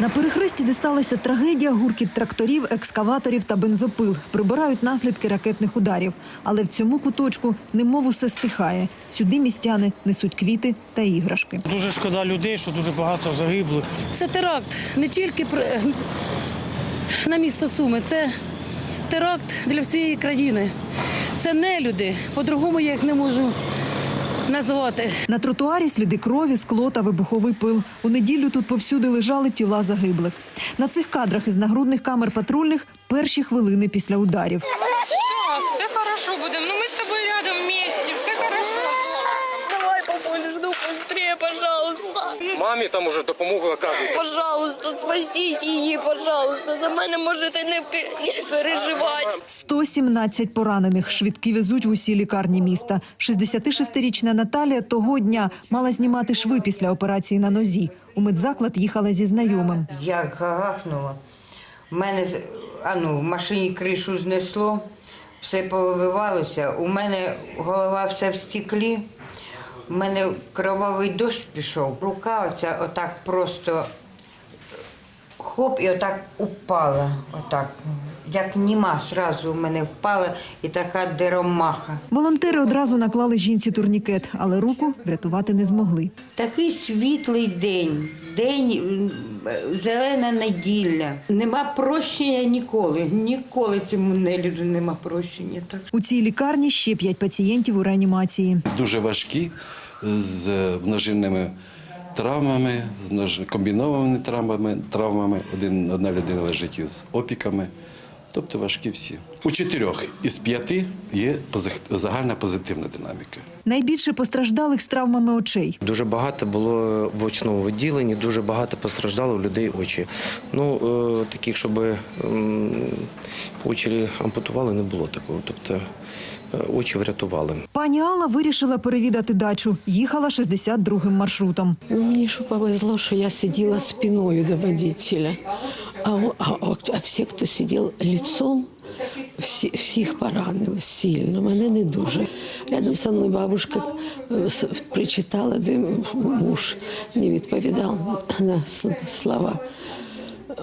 На перехресті, де сталася трагедія, гуркіт тракторів, екскаваторів та бензопил прибирають наслідки ракетних ударів. Але в цьому куточку немов усе стихає. Сюди містяни несуть квіти та іграшки. Дуже шкода людей, що дуже багато загиблих. Це теракт не тільки при- на місто Суми, це теракт для всієї країни. Це не люди. По-другому я їх не можу назвати. На тротуарі сліди крові, скло та вибуховий пил. У неділю тут повсюди лежали тіла загиблих. На цих кадрах із нагрудних камер патрульних перші хвилини після ударів. Все, все хорошо будем. Ну пожалуйста. Мамі там уже допомогу оказують. Пожалуйста, спасіть її, пожалуйста. За мене можете не пе- не переживати. 117 поранених швидкі везуть в усі лікарні міста. 66-річна Наталія того дня мала знімати шви після операції на нозі. У медзаклад їхала зі знайомим. Як гахнуло. У мене з- а ну, в машині кришу знесло, все повивалося. У мене голова вся в стеклі. У мене кровавий дощ пішов. Рука оця отак просто хоп, і отак упала. Отак. Як німа, зразу в мене впала і така деромаха. Волонтери одразу наклали жінці турнікет, але руку врятувати не змогли. Такий світлий день, день зелена неділя. Нема прощення ніколи. Ніколи цьому нелюду нема прощення. Так У цій лікарні ще п'ять пацієнтів у реанімації. дуже важкі з множинними травмами, з комбінованими травмами, травмами. Один, одна людина лежить із опіками. Тобто важкі всі. У чотирьох із п'яти є загальна позитивна динаміка. Найбільше постраждалих з травмами очей. Дуже багато було в очному відділенні, дуже багато постраждало у людей очі. Ну, е, таких, щоб ем, очі ампутували, не було такого. Тобто е, очі врятували. Пані Алла вирішила перевідати дачу. Їхала 62-м маршрутом. Мені що повезло, що я сиділа спиною до водителя, а, о- а, а, а всі, хто сидів лицом, всі, всіх поранили сильно, мене не дуже. Рядом со мною бабушка е, с- причитала, де муж не відповідав на с- слова.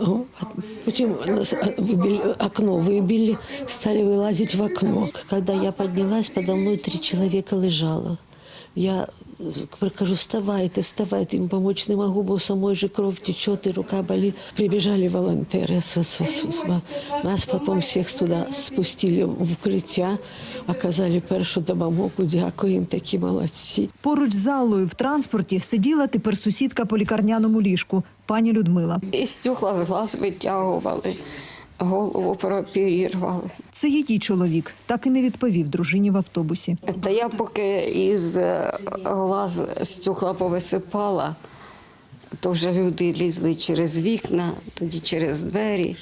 О, а Потім нас а, выбили, окно выбили, стали вылазить в окно. Когда я поднялась, подо мной три человека лежало. Я э, кажу, вставайте, вставайте, им помочь не могу, бо самой же кровь течет и рука болит. Прибежали волонтеры. С- с- с- с- Нас потом всех туда спустили в укриття, оказали першу допомогу. Дякую їм, такі молодці. Поруч з Аллою в транспорті сиділа тепер сусідка по лікарняному ліжку, пані Людмила. І стекла з глаз витягували, голову пропірірвали. Це її чоловік так і не відповів дружині в автобусі. Та я поки із е, глаз стекла повисипала, то вже люди лізли через вікна, тоді через двері.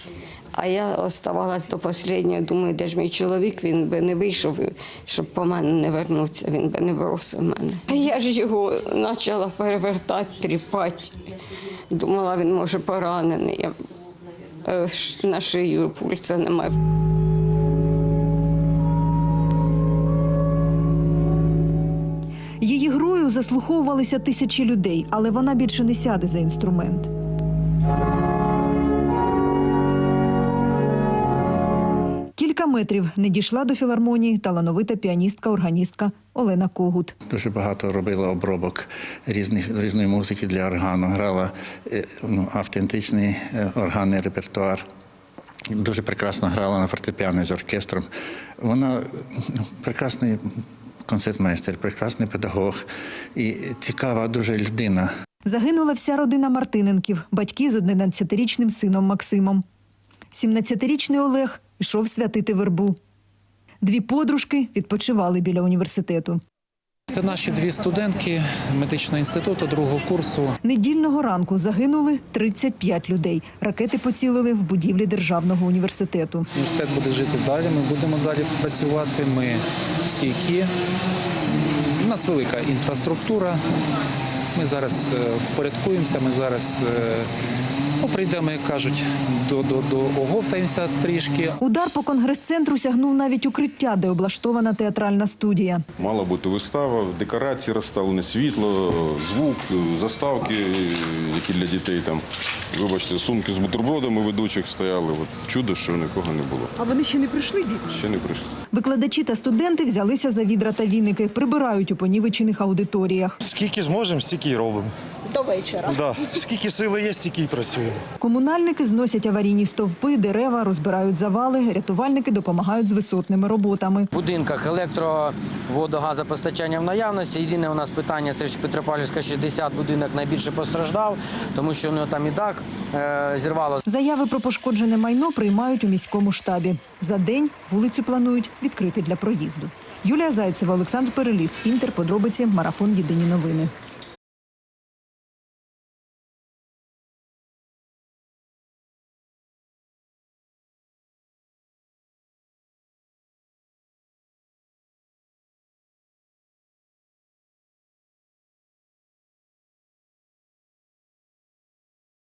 А я оставалась до останнього, думаю, де ж мій чоловік, він би не вийшов, щоб по мене не вернутися, він би не бросив мене. А я ж його почала перевертати, тріпати. Думала, він може поранений. Я на шию пульса немає. Її грою заслуховувалися тисячі людей, але вона більше не сяде за інструмент. Метрів не дійшла до філармонії талановита піаністка-органістка Олена Когут. Дуже багато робила обробок різних, різної музики для органу, грала е, ну, автентичний е, органний репертуар. Дуже прекрасно грала на фортепіано з оркестром. Вона ну, прекрасний концертмейстер, прекрасний педагог і цікава дуже людина. Загинула вся родина Мартиненків, батьки з 11-річним сином Максимом. 17-річний Олег йшов святити вербу. Дві подружки відпочивали біля університету. Це наші дві студентки медичного інституту другого курсу. Недільного ранку загинули 35 людей. Ракети поцілили в будівлі державного університету. Університет буде жити далі. Ми будемо далі працювати. Ми стійкі. У нас велика інфраструктура. Ми зараз е, впорядкуємося. Ми зараз е, ну, прийдемо, як кажуть, до, до, до оговтаємося трішки. Удар по конгрес-центру сягнув навіть укриття, де облаштована театральна студія. Мала бути вистава, декорації розставлені, світло, звук, заставки, які для дітей там. Вибачте, сумки з бутербродами ведучих стояли. От чудо, що нікого не було. А вони ще не прийшли, діти? Ще не прийшли. Викладачі та студенти взялися за відра та віники, прибирають у понівечених аудиторіях. Скільки зможемо, стільки й робимо. До вечора. Да. Скільки сили є, стільки й працюємо. Комунальники зносять аварійні стовпи, дерева, розбирають завали. Рятувальники допомагають з висотними роботами. В будинках електроводогазопостачання в наявності. Єдине у нас питання це ж Петропавлівська 60 будинок найбільше постраждав, тому що у нього там і дах е, зірвало. Заяви про пошкоджене майно приймають у міському штабі. За день вулицю планують відкрити для проїзду. Юлія Зайцева, Олександр Переліс, Інтер. Подробиці. Марафон. Єдині новини.